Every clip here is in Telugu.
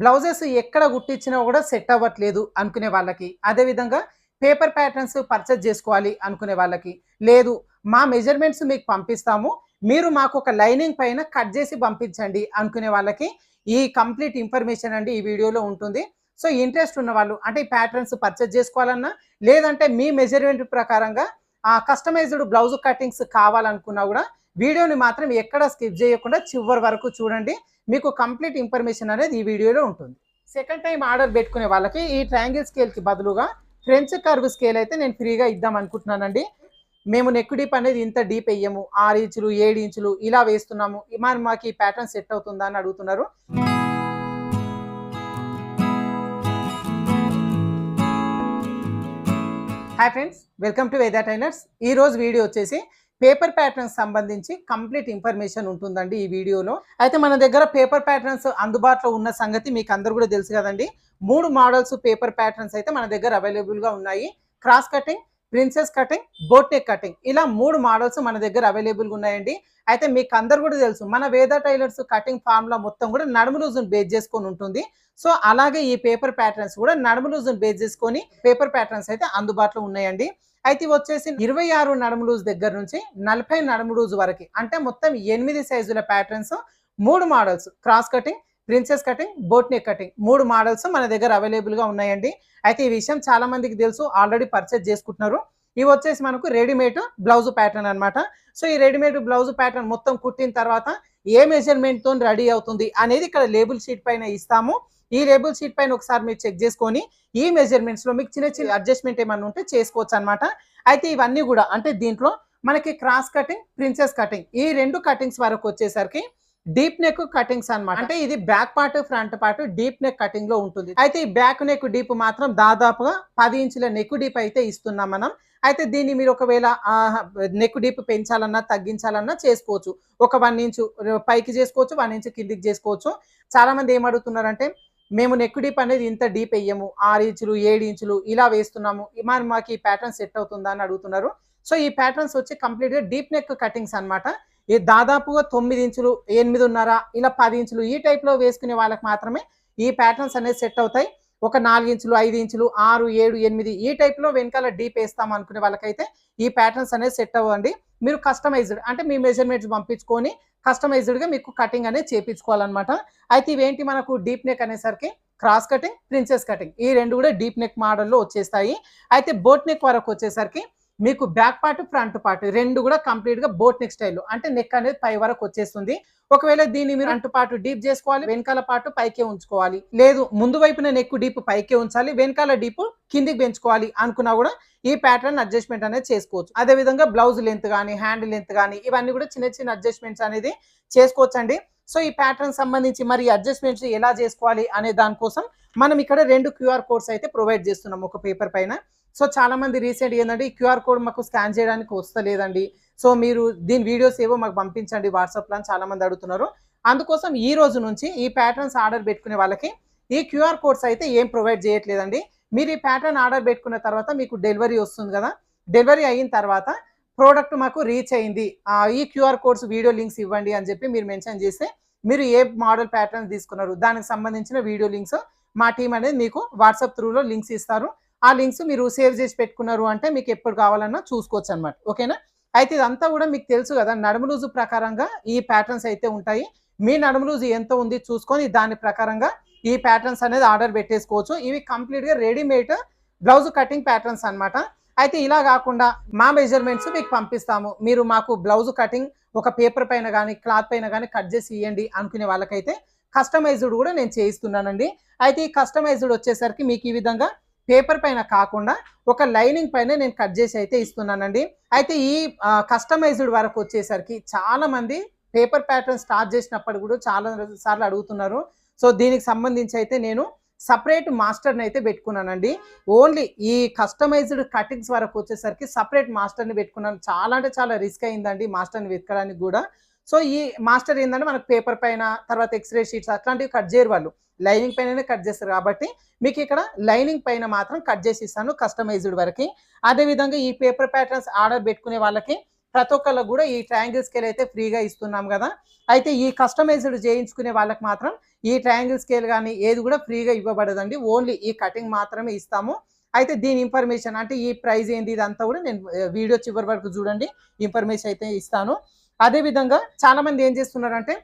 బ్లౌజెస్ ఎక్కడ కుట్టించినా కూడా సెట్ అవ్వట్లేదు అనుకునే వాళ్ళకి. అదేవిధంగా పేపర్ ప్యాటర్న్స్ పర్చేజ్ చేసుకోవాలి అనుకునే వాళ్ళకి. లేదు మా మెజర్మెంట్స్ మీకు పంపిస్తాము. మీరు మాకు ఒక లైనింగ్ పైన కట్ చేసి పంపించండి అనుకునే వాళ్ళకి ఈ కంప్లీట్ ఇన్ఫర్మేషన్ అండి ఈ వీడియోలో ఉంటుంది. సో ఇంట్రెస్ట్ ఉన్న వాళ్ళు అంటే ఈ ప్యాటర్న్స్ పర్చేజ్ చేసుకోవాలన్నా లేదంటే మీ మెజర్మెంట్ ప్రకారంగా కస్టమైజ్డ్ బ్లౌజ్ కటింగ్స్ కావాలనుకున్నా కూడా వీడియోని మాత్రం ఎక్కడ స్కిప్ చేయకుండా చివరి వరకు చూడండి. మీకు కంప్లీట్ ఇన్ఫర్మేషన్ అనేది ఈ వీడియోలో ఉంటుంది. సెకండ్ టైం ఆర్డర్ పెట్టుకునే వాళ్ళకి ఈ ట్రయాంగిల్ స్కేల్కి బదులుగా ఫ్రెంచ్ కర్వ్ స్కేల్ అయితే నేను ఫ్రీగా ఇద్దాం అనుకుంటున్నానండి. మేము నెక్ డీప్ అనేది ఇంత డీప్ వేయము. ఆరు ఇంచులు ఏడు ఇంచులు ఇలా వేస్తున్నాము. మరి మాకు ఈ ప్యాటర్న్ సెట్ అవుతుందా అని అడుగుతున్నారు. Hi friends welcome to Veda tailors ఈ రోజు వీడియో వచ్చేసి పేపర్ ప్యాటర్న్స్ సంబంధించి కంప్లీట్ ఇన్ఫర్మేషన్ ఉంటుందండి ఈ వీడియోలో. అయితే మన దగ్గర పేపర్ ప్యాటర్న్స్ అందుబాటులో ఉన్న సంగతి మీకు అందరు కూడా తెలుసు కదండి. మూడు మోడల్స్ పేపర్ ప్యాటర్న్స్ అయితే మన దగ్గర అవైలబుల్గా ఉన్నాయి. Cross cutting princess cutting boat neck cutting. ఇలా మూడు మోడల్స్ మన దగ్గర అవైలబుల్గా ఉన్నాయండి. అయితే మీకు అందరు కూడా తెలుసు మన వేద టైలర్స్ కటింగ్ ఫార్ములా మొత్తం కూడా నడుము లూజును బేస్ చేసుకొని ఉంటుంది. సో అలాగే ఈ పేపర్ ప్యాటర్న్స్ కూడా నడుము లూజును బేస్ చేసుకొని పేపర్ ప్యాటర్న్స్ అయితే అందుబాటులో ఉన్నాయండి. అయితే వచ్చేసి ఇరవై ఆరు నడుము లూజ్ దగ్గర నుంచి నలభై నడుము లూజ్ వరకు అంటే మొత్తం ఎనిమిది సైజుల ప్యాటర్న్స్ మూడు models cross cutting princess cutting boat neck cutting. మూడు మోడల్స్ మన దగ్గర అవైలబుల్గా ఉన్నాయండి. అయితే ఈ విషయం చాలా మందికి తెలుసు ఆల్రెడీ పర్చేజ్ చేసుకుంటున్నారు. ఇవి వచ్చేసి మనకు రెడీమేడ్ బ్లౌజ్ ప్యాటర్న్ అన్నమాట. సో ఈ రెడీమేడ్ బ్లౌజ్ ప్యాటర్న్ మొత్తం కుట్టిన తర్వాత ఏ మెజర్మెంట్తో రెడీ అవుతుంది అనేది ఇక్కడ లేబుల్ షీట్ పైన ఇస్తాము. ఈ లేబుల్ షీట్ పైన ఒకసారి మీరు చెక్ చేసుకొని ఈ మెజర్మెంట్స్లో మీకు చిన్న చిన్న అడ్జస్ట్మెంట్ ఏమన్నా ఉంటే చేసుకోవచ్చు అనమాట అయితే ఇవన్నీ కూడా అంటే దీంట్లో మనకి క్రాస్ కటింగ్ ప్రిన్సెస్ కటింగ్ ఈ రెండు కటింగ్స్ వరకు వచ్చేసరికి డీప్ నెక్ కటింగ్స్ అన్నమాట. అంటే ఇది back part front part deep neck కటింగ్లో ఉంటుంది. అయితే ఈ బ్యాక్ నెక్ డీప్ మాత్రం దాదాపుగా పది ఇంచుల నెక్ డీప్ అయితే ఇస్తున్నాం మనం. అయితే దీన్ని మీరు ఒకవేళ నెక్ డీప్ పెంచాలన్నా తగ్గించాలన్నా చేసుకోవచ్చు. ఒక వన్ ఇంచు పైకి చేసుకోవచ్చు వన్ ఇంచు కిందికి చేసుకోవచ్చు. చాలా మంది ఏం మేము నెక్ డీప్ అనేది ఇంత డీప్ వేయము ఆరు ఇంచులు ఏడు ఇంచులు ఇలా వేస్తున్నాము. మరి మాకు ఈ ప్యాటర్న్ సెట్ అవుతుందా? అని అడుగుతున్నారు. సో ఈ ప్యాటర్న్స్ వచ్చి కంప్లీట్గా డీప్ నెక్ కటింగ్స్ అన్నమాట. ఈ దాదాపుగా తొమ్మిది ఇంచులు ఎనిమిదిన్నర ఇలా పది ఇంచులు ఈ టైప్లో వేసుకునే వాళ్ళకి మాత్రమే ఈ ప్యాటర్న్స్ అనేది సెట్ అవుతాయి. ఒక నాలుగు ఇంచులు ఐదు ఇంచులు ఆరు ఏడు ఎనిమిది ఈ టైప్లో వెనకాల డీప్ వేస్తాం అనుకునే వాళ్ళకైతే ఈ ప్యాటర్న్స్ అనేది సెట్ అవ్వండి. మీరు కస్టమైజ్డ్ అంటే మీ మెజర్మెంట్స్ పంపించుకొని కస్టమైజ్డ్గా మీకు కటింగ్ అనేది చేపించుకోవాలన్నమాట. అయితే ఇవేంటి మనకు డీప్ నెక్ అనేసరికి క్రాస్ కటింగ్ ప్రిన్సెస్ కటింగ్ ఈ రెండు కూడా డీప్ నెక్ మోడల్లో వచ్చేస్తాయి. అయితే బోట్ నెక్ వరకు వచ్చేసరికి మీకు బ్యాక్ పార్ట్ ఫ్రంట్ పార్ట్ రెండు కూడా కంప్లీట్గా బోట్ నెక్ స్టైల్. అంటే నెక్ అనేది పై వరకు వచ్చేస్తుంది. ఒకవేళ దీన్ని మీరు అంటు పాటు డీప్ చేసుకోవాలి వెనకాల పాటు పైకే ఉంచుకోవాలి. లేదు ముందు వైపున నెక్ డీప్ పైకే ఉంచాలి వెనకాల డీప్ కిందికి పెంచుకోవాలి అనుకున్నా కూడా ఈ ప్యాటర్న్ అడ్జస్ట్మెంట్ అనేది చేసుకోవచ్చు. అదే విధంగా బ్లౌజ్ లెంత్ కానీ హ్యాండ్ లెంత్ కానీ ఇవన్నీ కూడా చిన్న చిన్న అడ్జస్ట్మెంట్స్ అనేది చేసుకోవచ్చండి. సో ఈ ప్యాటర్న్ సంబంధించి మరి అడ్జస్ట్మెంట్స్ ఎలా చేసుకోవాలి అనే దానికోసం మనం ఇక్కడ రెండు క్యూఆర్ కోడ్స్ అయితే ప్రొవైడ్ చేస్తున్నాం ఒక పేపర్ పైన. సో చాలా మంది రీసెంట్ ఏంటంటే ఈ క్యూఆర్ కోడ్ మాకు స్కాన్ చేయడానికి వస్తలేదండి. సో మీరు దీని వీడియోస్ ఏవో మాకు పంపించండి వాట్సాప్లో అని చాలామంది అడుగుతున్నారు. అందుకోసం ఈ రోజు నుంచి ఈ ప్యాటర్న్స్ ఆర్డర్ పెట్టుకునే వాళ్ళకి ఈ క్యూఆర్ కోడ్స్ అయితే ఏం ప్రొవైడ్ చేయట్లేదండి. మీరు ఈ ప్యాటర్న్ ఆర్డర్ పెట్టుకున్న తర్వాత మీకు డెలివరీ వస్తుంది కదా. డెలివరీ అయిన తర్వాత ప్రోడక్ట్ మాకు రీచ్ అయింది. ఈ క్యూఆర్ కోడ్స్ వీడియో లింక్స్ ఇవ్వండి అని చెప్పి మీరు మెన్షన్ చేస్తే మీరు ఏ మోడల్ ప్యాటర్న్స్ తీసుకున్నారు దానికి సంబంధించిన వీడియో లింక్స్ మా టీం అనేది మీకు వాట్సాప్ త్రూలో లింక్స్ ఇస్తారు. ఆ లింక్స్ మీరు సేవ్ చేసి పెట్టుకున్నారు అంటే మీకు ఎప్పుడు కావాలన్నా చూసుకోవచ్చు అనమాట ఓకేనా? అయితే ఇదంతా కూడా మీకు తెలుసు కదా నడుము లూజు ప్రకారంగా ఈ ప్యాటర్న్స్ అయితే ఉంటాయి. మీ నడుము లూజు ఎంత ఉంది చూసుకొని దాని ప్రకారంగా ఈ ప్యాటర్న్స్ అనేది ఆర్డర్ పెట్టేసుకోవచ్చు. ఇవి కంప్లీట్గా రెడీమేడ్ బ్లౌజ్ కటింగ్ ప్యాటర్న్స్ అన్నమాట. అయితే ఇలా కాకుండా మా మెజర్మెంట్స్ మీకు పంపిస్తాము. మీరు మాకు బ్లౌజ్ కటింగ్ ఒక పేపర్ పైన కానీ క్లాత్ పైన కానీ కట్ చేసి ఇవ్వండి అనుకునే వాళ్ళకైతే కస్టమైజ్డ్ కూడా నేను చేయిస్తున్నానండి. అయితే ఈ కస్టమైజ్డ్ వచ్చేసరికి మీకు ఈ విధంగా పేపర్ పైన కాకుండా ఒక లైనింగ్ పైన నేను కట్ చేసి అయితే ఇస్తున్నానండి. అయితే ఈ కస్టమైజ్డ్ వరకు వచ్చేసరికి చాలా మంది పేపర్ ప్యాటర్న్ స్టార్ట్ చేసినప్పుడు కూడా చాలా సార్లు అడుగుతున్నారు. సో దీనికి సంబంధించి అయితే నేను సపరేట్ మాస్టర్ని అయితే పెట్టుకున్నానండి. ఓన్లీ ఈ కస్టమైజ్డ్ కటింగ్స్ వరకు వచ్చేసరికి సపరేట్ మాస్టర్ని పెట్టుకున్నాను. చాలా అంటే చాలా రిస్క్ అయిందండి మాస్టర్ని వెతకడానికి కూడా. సో ఈ మాస్టర్ ఏంటంటే మనకు పేపర్ పైన తర్వాత ఎక్స్రే షీట్స్ అట్లాంటివి కట్ చేయరు వాళ్ళు. లైనింగ్ పైననే కట్ చేస్తారు కాబట్టి మీకు ఇక్కడ లైనింగ్ పైన మాత్రం కట్ చేసి ఇస్తాను కస్టమైజ్డ్ వరకు. అదే విధంగా ఈ పేపర్ ప్యాటర్న్స్ ఆర్డర్ పెట్టుకునే వాళ్ళకి ప్రతి ఒక్కళ్ళకు కూడా ఈ ట్రయాంగిల్ స్కేల్ అయితే ఫ్రీగా ఇస్తున్నాం కదా. అయితే ఈ కస్టమైజ్డ్ చేయించుకునే వాళ్ళకి మాత్రం ఈ ట్రయాంగిల్ స్కేల్ కానీ ఏది కూడా ఫ్రీగా ఇవ్వబడదండి. ఓన్లీ ఈ కటింగ్ మాత్రమే ఇస్తాము. అయితే దీని ఇన్ఫర్మేషన్ అంటే ఈ ప్రైజ్ ఏంది ఇదంతా కూడా నేను వీడియో చివరి వరకు చూడండి. ఇన్ఫర్మేషన్ అయితే ఇస్తాను. అదే విధంగా చాలా మంది ఏం చేస్తున్నారంటే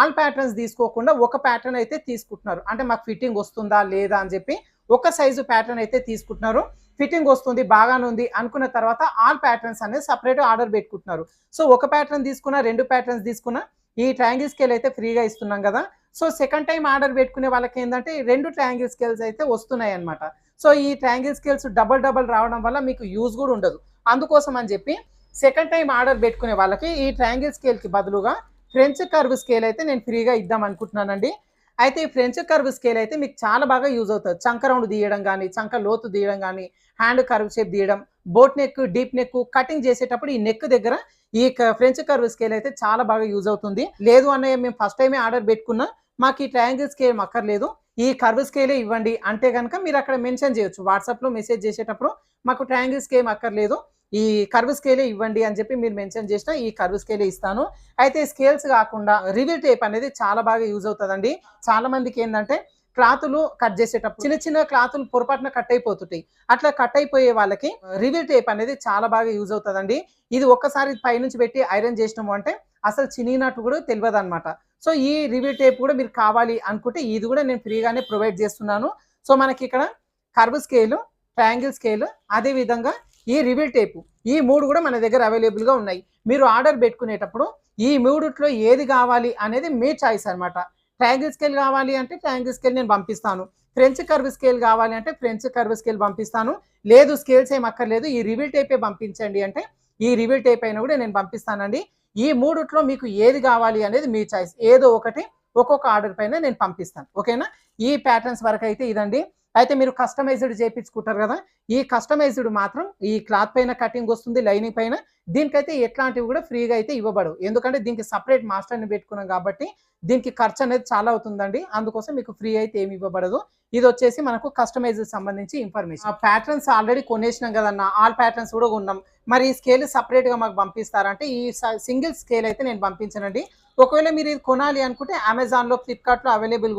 ఆల్ ప్యాటర్న్స్ తీసుకోకుండా ఒక ప్యాటర్న్ అయితే తీసుకుంటున్నారు. అంటే మాకు ఫిట్టింగ్ వస్తుందా లేదా అని చెప్పి ఒక సైజు ప్యాటర్న్ అయితే తీసుకుంటున్నారు. ఫిట్టింగ్ వస్తుంది బాగానే ఉంది అనుకున్న తర్వాత ఆల్ ప్యాటర్న్స్ అనేది సపరేట్ ఆర్డర్ పెట్టుకుంటున్నారు. సో ఒక ప్యాటర్న్ తీసుకున్నా రెండు ప్యాటర్న్స్ తీసుకున్నా ఈ ట్రయాంగిల్ స్కేల్ అయితే ఫ్రీగా ఇస్తున్నాం కదా. సో సెకండ్ టైం ఆర్డర్ పెట్టుకునే వాళ్ళకి ఏంటంటే రెండు ట్రయాంగిల్ స్కేల్స్ అయితే వస్తున్నాయి అనమాట సో ఈ ట్రయాంగిల్ స్కేల్స్ డబల్ డబల్ రావడం వల్ల మీకు యూజ్ కూడా ఉండదు. అందుకోసం అని చెప్పి సెకండ్ టైం ఆర్డర్ పెట్టుకునే వాళ్ళకి ఈ ట్రయాంగిల్ స్కేల్కి బదులుగా ఫ్రెంచ్ కర్వ్ స్కేల్ అయితే నేను ఫ్రీగా ఇద్దాం అనుకుంటున్నానండి. అయితే ఈ ఫ్రెంచ్ కర్వ్ స్కేల్ అయితే మీకు చాలా బాగా యూజ్ అవుతుంది. చంక రౌండ్ తీయడం కానీ చంక లోతు తీయడం కానీ హ్యాండ్ కర్వ్ షేప్ తీయడం boat neck deep neck cutting చేసేటప్పుడు ఈ నెక్ దగ్గర ఈ ఫ్రెంచ్ కర్వ్ స్కేల్ అయితే చాలా బాగా యూజ్ అవుతుంది. లేదు అన్నయ్య మేము ఫస్ట్ టైమే ఆర్డర్ పెట్టుకున్నా మాకు ఈ ట్రయాంగిల్ స్కేల్ అక్కర్లేదు. ఈ కర్వ్ స్కేలే ఇవ్వండి. అంటే కనుక మీరు అక్కడ మెన్షన్ చేయొచ్చు. వాట్సాప్లో మెసేజ్ చేసేటప్పుడు మాకు ట్రయాంగిల్ స్కేమ్ అక్కర్లేదు. ఈ కర్వ్ స్కేలే ఇవ్వండి అని చెప్పి మీరు మెన్షన్ చేసిన ఈ కర్వ్ స్కేలే ఇస్తాను. అయితే స్కేల్స్ కాకుండా రివీల్ టేప్ అనేది చాలా బాగా యూజ్ అవుతుందండి. చాలా మందికి ఏంటంటే క్లాతులు కట్ చేసేటప్పుడు చిన్న చిన్న క్లాతులు పొరపాటున కట్ అయిపోతుంటాయి. అట్లా కట్ అయిపోయే వాళ్ళకి రివీల్ టేప్ అనేది చాలా బాగా యూజ్ అవుతుందండి. ఇది ఒక్కసారి పైనుంచి పెట్టి ఐరన్ చేసినాము అంటే అసలు చినిగినట్టు కూడా తెలియదు అనమాట సో ఈ రివ్యూ టేప్ కూడా మీరు కావాలి అనుకుంటే ఇది కూడా నేను ఫ్రీగానే ప్రొవైడ్ చేస్తున్నాను. సో మనకి ఇక్కడ కర్వ్ స్కేలు ట్రయాంగిల్ స్కేలు అదే విధంగా ఈ రివీల్ టేపు ఈ మూడు కూడా మన దగ్గర అవైలబుల్గా ఉన్నాయి. మీరు ఆర్డర్ పెట్టుకునేటప్పుడు ఈ మూడిట్లో ఏది కావాలి అనేది మీ చాయిస్ అనమాట ట్రయాంగిల్ స్కేల్ కావాలి అంటే ట్రయాంగిల్ స్కేల్ నేను పంపిస్తాను. ఫ్రెంచ్ కర్వ్ స్కేల్ కావాలి అంటే ఫ్రెంచ్ కర్వ్ స్కేల్ పంపిస్తాను. లేదు స్కేల్స్ ఏం అక్కర్లేదు. ఈ రివీల్ టేపే పంపించండి అంటే ఈ రివీల్ టేప్ అయినా కూడా నేను పంపిస్తానండి. ఈ మూడిట్లో మీకు ఏది కావాలి అనేది మీ చాయిస్ ఏదో ఒకటి ఒక్కొక్క ఆర్డర్ పైన నేను పంపిస్తాను. ఓకేనా ఈ ప్యాటర్న్స్ వరకు అయితే ఇదండి. అయితే మీరు కస్టమైజ్డ్ చేయించుకుంటారు కదా ఈ కస్టమైజ్డ్ మాత్రం ఈ క్లాత్ పైన కటింగ్ వస్తుంది లైనింగ్ పైన. దీనికైతే ఎట్లాంటివి కూడా ఫ్రీగా అయితే ఇవ్వబడవు. ఎందుకంటే దీనికి సపరేట్ మాస్టర్ని పెట్టుకున్నాం కాబట్టి దీనికి ఖర్చు అనేది చాలా అవుతుందండి. అందుకోసం మీకు ఫ్రీ అయితే ఏమి ఇవ్వబడదు. ఇది వచ్చేసి మనకు కస్టమైజ్ సంబంధించి ఇన్ఫర్మేషన్ ఆ ప్యాటర్న్స్ ఆల్రెడీ కొనేసినాం కదన్న ఆల్ ప్యాటర్న్స్ కూడా ఉన్నాం. మరి ఈ స్కేల్ సపరేట్గా మాకు పంపిస్తారంటే ఈ సింగిల్ స్కేల్ అయితే నేను పంపించనండి. ఒకవేళ మీరు ఇది కొనాలి అనుకుంటే అమెజాన్లో ఫ్లిప్కార్ట్లో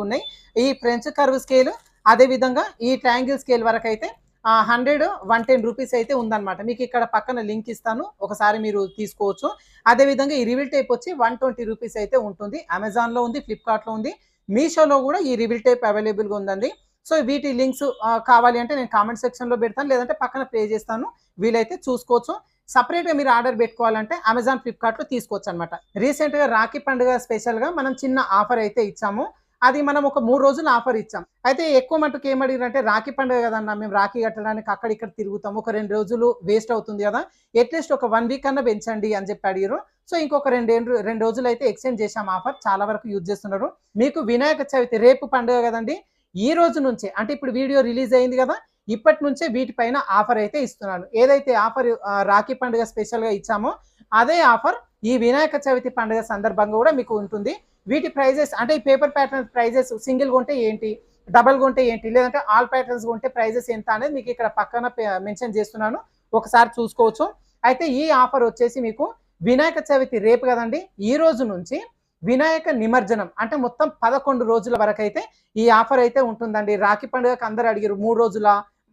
ఉన్నాయి. ఈ ఫ్రెంచ్ కర్వ్ స్కేల్ అదే విధంగా ఈ ట్రయాంగిల్ స్కేల్ వరకు అయితే హండ్రెడ్ వన్ టెన్ రూపీస్ అయితే ఉందన్నమాట. మీకు ఇక్కడ పక్కన లింక్ ఇస్తాను. ఒకసారి మీరు తీసుకోవచ్చు. అదే విధంగా ఈ రివిల్ టైప్ వచ్చి వన్ ట్వంటీ రూపీస్ అయితే ఉంటుంది. అమెజాన్లో ఉంది ఫ్లిప్కార్ట్లో ఉంది. మీషోలో కూడా ఈ రివిల్ టైప్ అవైలబుల్గా ఉందండి. సో వీటి లింక్స్ కావాలి అంటే నేను కామెంట్ సెక్షన్లో పెడతాను. లేదంటే పక్కన ప్లే చేస్తాను. వీలైతే చూసుకోవచ్చు. సపరేట్గా మీరు ఆర్డర్ పెట్టుకోవాలంటే అమెజాన్ ఫ్లిప్కార్ట్లో తీసుకోవచ్చు అనమాట రీసెంట్గా రాఖీ పండుగ స్పెషల్గా మనం చిన్న ఆఫర్ అయితే ఇచ్చాము. అది మనం ఒక మూడు రోజులు ఆఫర్ ఇచ్చాం. అయితే ఎక్కువ మటుకు ఏమడిగారంటే రాఖీ పండుగ కదన్నా మేము రాఖీ కట్టడానికి అక్కడ ఇక్కడ తిరుగుతాం. ఒక రెండు రోజులు వేస్ట్ అవుతుంది కదా అట్లీస్ట్ ఒక వన్ వీక్ అన్నా పెంచండి అని చెప్పి అడిగారు సో ఇంకొక రెండు రెండు రోజులు అయితే ఎక్స్చేంజ్ చేసాం ఆఫర్. చాలా వరకు యూజ్ చేస్తున్నారు. మీకు వినాయక చవితి రేపు పండుగ కదండి ఈ రోజు నుంచే అంటే ఇప్పుడు వీడియో రిలీజ్ అయింది కదా ఇప్పటి నుంచే వీటిపైన ఆఫర్ అయితే ఇస్తున్నాను ఏదైతే ఆఫర్ రాఖీ పండుగ స్పెషల్గా ఇచ్చామో అదే ఆఫర్ ఈ వినాయక చవితి పండుగ సందర్భంగా కూడా మీకు ఉంటుంది. వీటి ప్రైజెస్ అంటే ఈ పేపర్ ప్యాటర్న్ ప్రైజెస్ సింగిల్ కొంటే ఏంటి? డబల్ కొంటే ఏంటి? లేదంటే ఆల్ ప్యాటర్న్స్ కొంటే ప్రైజెస్ ఎంత అనేది మీకు ఇక్కడ పక్కన మెన్షన్ చేస్తున్నాను. ఒకసారి చూసుకోవచ్చు. అయితే ఈ ఆఫర్ వచ్చేసి మీకు వినాయక చవితి రేపు కదండి. ఈ రోజు నుంచి వినాయక నిమజ్జనం అంటే మొత్తం పదకొండు రోజుల వరకు అయితే ఈ ఆఫర్ అయితే ఉంటుందండి. రాఖీ పండుగకి అందరు అడిగారు మూడు రోజుల?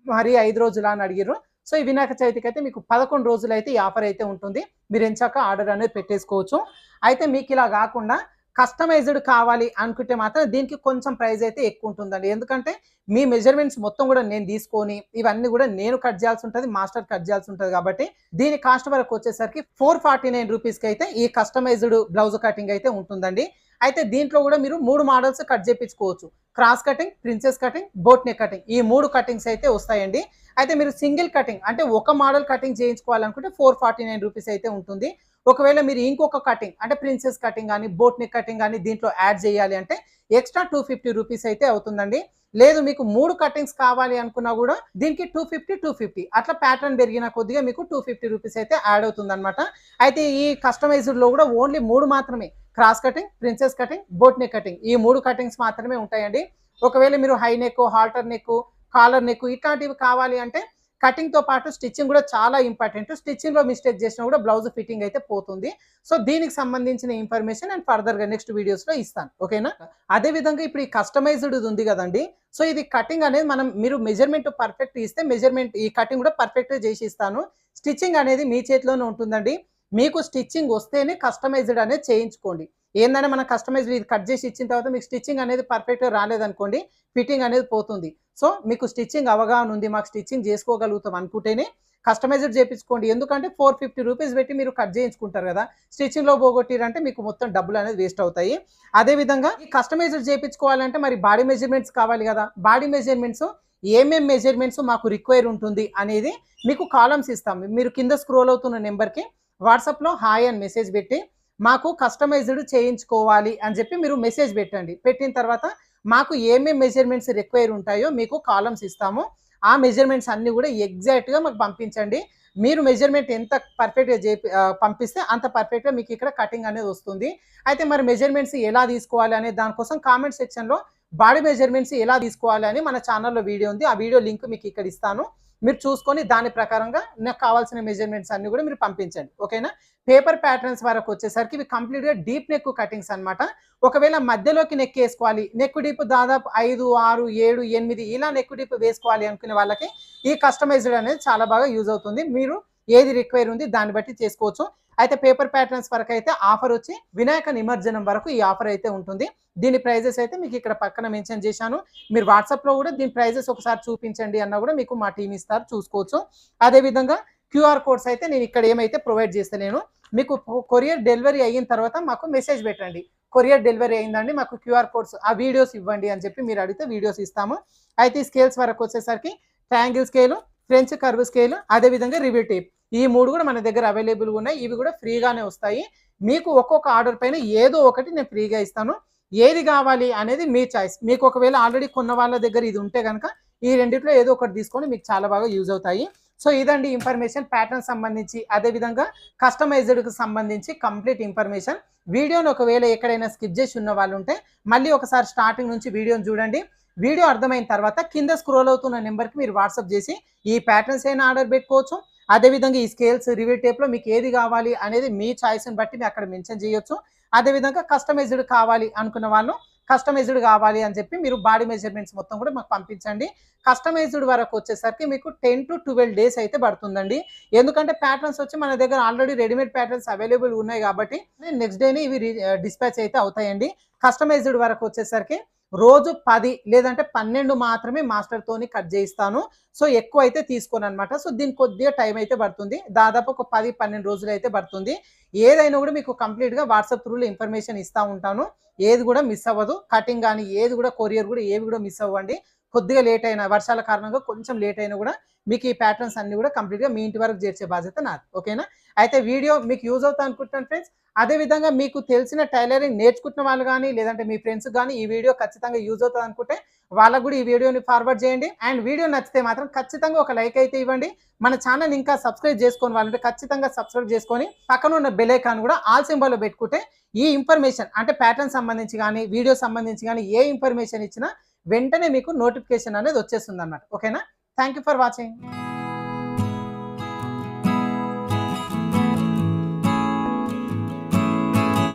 మరి ఐదు రోజుల అని అడిగారు సో ఈ వినాయక చవితికి అయితే మీకు పదకొండు రోజులు అయితే ఈ ఆఫర్ అయితే ఉంటుంది. మీరు ఎంచాక ఆర్డర్ అనేది పెట్టేసుకోవచ్చు. అయితే మీకు ఇలా కాకుండా కస్టమైజ్డ్ కావాలి అనుకుంటే మాత్రం దీనికి కొంచెం ప్రైస్ అయితే ఎక్కువ ఉంటుందండి. ఎందుకంటే మీ మెజర్మెంట్స్ మొత్తం కూడా నేను తీసుకొని ఇవన్నీ కూడా నేను కట్ చేయాల్సి ఉంటుంది మాస్టర్ కట్ చేయాల్సి ఉంటుంది కాబట్టి దీని కాస్ట్ వరకు వచ్చేసరికి ఫోర్ ఫార్టీ నైన్ రూపీస్కి అయితే ఈ కస్టమైజ్డ్ బ్లౌజ్ కటింగ్ అయితే ఉంటుందండి. అయితే దీంట్లో కూడా మీరు మూడు మోడల్స్ కట్ చేయించుకోవచ్చు. Cross cutting princess cutting boat neck cutting ఈ మూడు కటింగ్స్ అయితే వస్తాయండి. అయితే మీరు సింగిల్ కటింగ్ అంటే ఒక మోడల్ కటింగ్ చేయించుకోవాలనుకుంటే ఫోర్ ఫార్టీ నైన్ రూపీస్ అయితే ఉంటుంది. ఒకవేళ మీరు ఇంకొక కటింగ్ అంటే ప్రిన్సెస్ కటింగ్ కానీ బోట్ నెక్ కటింగ్ కానీ దీంట్లో యాడ్ చేయాలి అంటే ఎక్స్ట్రా టూ ఫిఫ్టీ రూపీస్ అయితే అవుతుందండి. లేదు మీకు మూడు కటింగ్స్ కావాలి అనుకున్నా కూడా దీనికి టూ ఫిఫ్టీ టూ ఫిఫ్టీ అట్లా ప్యాటర్న్ పెరిగిన కొద్దిగా మీకు టూ ఫిఫ్టీ రూపీస్ అయితే యాడ్ అవుతుంది అనమాట అయితే ఈ కస్టమైజ్డ్లో కూడా ఓన్లీ మూడు మాత్రమే cross cutting princess cutting boat neck cutting ఈ మూడు కటింగ్స్ మాత్రమే ఉంటాయండి. ఒకవేళ మీరు high neck halter neck collar neck ఇట్లాంటివి కావాలి అంటే కటింగ్తో పాటు స్టిచ్చింగ్ కూడా చాలా ఇంపార్టెంట్. స్టిచ్చింగ్లో మిస్టేక్ చేసినా కూడా బ్లౌజ్ ఫిట్టింగ్ అయితే పోతుంది. సో దీనికి సంబంధించిన ఇన్ఫర్మేషన్ నేను ఫర్దర్గా నెక్స్ట్ వీడియోస్లో ఇస్తాను. ఓకేనా? అదే విధంగా ఇప్పుడు ఈ కస్టమైజ్డ్ ఉంది కదండి. సో ఇది కటింగ్ అనేది మనం మీరు మెజర్మెంట్ పర్ఫెక్ట్ ఇస్తే మెజర్మెంట్ ఈ కటింగ్ కూడా పర్ఫెక్ట్ చేసి ఇస్తాను. స్టిచ్చింగ్ అనేది మీ చేతిలోనే ఉంటుందండి. మీకు స్టిచ్చింగ్ వస్తేనే కస్టమైజ్డ్ అనేది చేయించుకోండి. ఏంటంటే మనం కస్టమైజ్డ్ ఇది కట్ చేసి ఇచ్చిన తర్వాత మీకు స్టిచ్చింగ్ అనేది పర్ఫెక్ట్గా రాలేదనుకోండి ఫిట్టింగ్ అనేది పోతుంది. సో మీకు స్టిచ్చింగ్ అవగాహన ఉంది మాకు స్టిచ్చింగ్ చేసుకోగలుగుతాం అనుకుంటేనే కస్టమైజ్డ్ చేయించుకోండి ఎందుకంటే ఫోర్ ఫిఫ్టీ రూపీస్ పెట్టి మీరు కట్ చేయించుకుంటారు కదా స్టిచ్చింగ్లో పోగొట్టిరంటే మీకు మొత్తం డబ్బులు అనేది వేస్ట్ అవుతాయి. అదే విధంగా ఈ కస్టమైజ్డ్ చేయించుకోవాలంటే మరి బాడీ మెజర్మెంట్స్ కావాలి కదా. బాడీ మెజర్మెంట్స్ ఏమేం మెజర్మెంట్స్ మాకు రిక్వైర్ ఉంటుంది అనేది మీకు కాలమ్స్ ఇస్తాం. మీరు కింద స్క్రోల్ అవుతున్న నెంబర్కి వాట్సాప్లో హాయ్ అని మెసేజ్ పెట్టి మాకు కస్టమైజ్డ్ చేయించుకోవాలి అని చెప్పి మీరు మెసేజ్ పెట్టండి. పెట్టిన తర్వాత మాకు ఏమేమి మెజర్మెంట్స్ రిక్వైర్ ఉంటాయో మీకు కాలమ్స్ ఇస్తాము. ఆ మెజర్మెంట్స్ అన్నీ కూడా ఎగ్జాక్ట్గా మాకు పంపించండి. మీరు మెజర్మెంట్ ఎంత పర్ఫెక్ట్గా చేపి పంపిస్తే అంత పర్ఫెక్ట్గా మీకు ఇక్కడ కటింగ్ అనేది వస్తుంది. అయితే మరి మెజర్మెంట్స్ ఎలా తీసుకోవాలి అనే దానికోసం కామెంట్ సెక్షన్లో బాడీ మెజర్మెంట్స్ ఎలా తీసుకోవాలి అని మన ఛానల్లో వీడియో ఉంది. ఆ వీడియో లింక్ మీకు ఇక్కడ ఇస్తాను. మీరు చూసుకొని దాని ప్రకారంగా నాకు కావాల్సిన మెజర్మెంట్స్ అన్ని కూడా మీరు పంపించండి. ఓకేనా? పేపర్ ప్యాటర్న్స్ వరకు వచ్చేసరికి ఇవి కంప్లీట్గా డీప్ నెక్ కటింగ్స్ అన్నమాట. ఒకవేళ మధ్యలోకి నెక్ వేసుకోవాలి నెక్ డీప్ దాదాపు ఐదు ఆరు ఏడు ఎనిమిది ఇలా నెక్ డీప్ వేసుకోవాలి అనుకునే వాళ్ళకి ఈ కస్టమైజ్డ్ అనేది చాలా బాగా యూజ్ అవుతుంది. మీరు ఏది రిక్వైర్ ఉంది దాన్ని బట్టి చేసుకోవచ్చు. అయితే పేపర్ ప్యాటర్న్స్ వరకు అయితే ఆఫర్ వచ్చి వినాయక నిమజ్జనం వరకు ఈ ఆఫర్ అయితే ఉంటుంది. దీని ప్రైజెస్ అయితే మీకు ఇక్కడ పక్కన మెన్షన్ చేశాను. మీరు వాట్సాప్లో కూడా దీని ప్రైజెస్ ఒకసారి చూపించండి అన్న కూడా మీకు మా టీం ఇస్తారు చూసుకోవచ్చు. అదేవిధంగా క్యూఆర్ కోడ్స్ అయితే నేను ఇక్కడ ఏమైతే ప్రొవైడ్ చేస్తలేను మీకు కొరియర్ డెలివరీ అయిన తర్వాత మాకు మెసేజ్ పెట్టండి. కొరియర్ డెలివరీ అయిందండి మాకు క్యూఆర్ కోడ్స్ ఆ వీడియోస్ ఇవ్వండి అని చెప్పి మీరు అడిగితే వీడియోస్ ఇస్తాము. అయితే ఈ స్కేల్స్ వరకు వచ్చేసరికి triangle scale French curve scale అదేవిధంగా రివ్యూ టేప్. ఈ మూడు కూడా మన దగ్గర అవైలబుల్గా ఉన్నాయి. ఇవి కూడా ఫ్రీగానే వస్తాయి. మీకు ఒక్కొక్క ఆర్డర్ పైన ఏదో ఒకటి నేను ఫ్రీగా ఇస్తాను. ఏది కావాలి అనేది మీ చాయిస్. మీకు ఒకవేళ ఆల్రెడీ కొన్న వాళ్ళ దగ్గర ఇది ఉంటే కనుక ఈ రెండిట్లో ఏదో ఒకటి తీసుకొని మీకు చాలా బాగా యూజ్ అవుతాయి. సో ఇదండి ఇన్ఫర్మేషన్. ప్యాటర్న్ సంబంధించి అదేవిధంగా కస్టమైజ్డ్కి సంబంధించి కంప్లీట్ ఇన్ఫర్మేషన్. వీడియోని ఒకవేళ ఎక్కడైనా స్కిప్ చేసి ఉన్న వాళ్ళు ఉంటే మళ్ళీ ఒకసారి స్టార్టింగ్ నుంచి వీడియోని చూడండి. వీడియో అర్థమైన తర్వాత కింద స్క్రోల్ అవుతున్న నెంబర్కి మీరు వాట్సాప్ చేసి ఈ ప్యాటర్న్స్ అయినా ఆర్డర్ పెట్టుకోవచ్చు. అదేవిధంగా ఈ స్కేల్స్ రివ్యూ టేప్లో మీకు ఏది కావాలి అనేది మీ ఛాయిస్ని బట్టి మీరు అక్కడ మెన్షన్ చేయొచ్చు. అదేవిధంగా కస్టమైజ్డ్ కావాలి అనుకున్న వాళ్ళు కస్టమైజ్డ్ కావాలి అని చెప్పి మీరు బాడీ మెజర్మెంట్స్ మొత్తం కూడా మాకు పంపించండి. కస్టమైజ్డ్ వరకు వచ్చేసరికి మీకు టెన్ టు ట్వెల్వ్ డేస్ అయితే పడుతుందండి. ఎందుకంటే ప్యాటర్న్స్ వచ్చి మన దగ్గర ఆల్రెడీ రెడీమేడ్ ప్యాటర్న్స్ అవైలబుల్ ఉన్నాయి కాబట్టి నెక్స్ట్ డేనే ఇవి డిస్పాచ్ అయితే అవుతాయండి. కస్టమైజ్డ్ వరకు వచ్చేసరికి రోజు పది లేదంటే పన్నెండు మాత్రమే మాస్టర్ తోని కట్ చేయిస్తాను. సో ఎక్కువ అయితే తీసుకోను అనమాట సో దీనికి కొద్దిగా టైం అయితే పడుతుంది. దాదాపు ఒక పది పన్నెండు రోజులు అయితే పడుతుంది. ఏదైనా కూడా మీకు కంప్లీట్గా వాట్సాప్ త్రూలో ఇన్ఫర్మేషన్ ఇస్తా ఉంటాను. ఏది కూడా మిస్ అవ్వదు. కటింగ్ కానీ ఏది కూడా కొరియర్ కూడా ఏవి కూడా మిస్ అవ్వండి. కొద్దిగా లేట్ అయినా వర్షాల కారణంగా కొంచెం లేట్ అయినా కూడా మీకు ఈ ప్యాటర్న్స్ అన్ని కూడా కంప్లీట్గా మీ ఇంటి వరకు చేర్చే బాధ్యత నాది. ఓకేనా? అయితే వీడియో మీకు యూజ్ అవుతా అనుకుంటున్నాను ఫ్రెండ్స్ అదే విధంగా మీకు తెలిసిన టైలరింగ్ నేర్చుకుంటున్న వాళ్ళు కానీ లేదంటే మీ ఫ్రెండ్స్ కానీ ఈ వీడియో ఖచ్చితంగా యూజ్ అవుతుంది అనుకుంటే వాళ్ళకు కూడా ఈ వీడియోని ఫార్వర్డ్ చేయండి. అండ్ వీడియో నచ్చితే మాత్రం ఖచ్చితంగా ఒక లైక్ అయితే ఇవ్వండి. మన ఛానల్ ఇంకా సబ్స్క్రైబ్ చేసుకొని వాళ్ళంటే ఖచ్చితంగా సబ్స్క్రైబ్ చేసుకొని పక్కన ఉన్న బెలైకాన్ కూడా ఆల్ సింబల్లో పెట్టుకుంటే ఈ ఇన్ఫర్మేషన్ అంటే ప్యాటర్న్ సంబంధించి కానీ వీడియో సంబంధించి కానీ ఏ ఇన్ఫర్మేషన్ ఇచ్చినా వెంటనే మీకు నోటిఫికేషన్ అనేది వచ్చేస్తుంది అన్నమాట ఓకేనా? Thank you for watching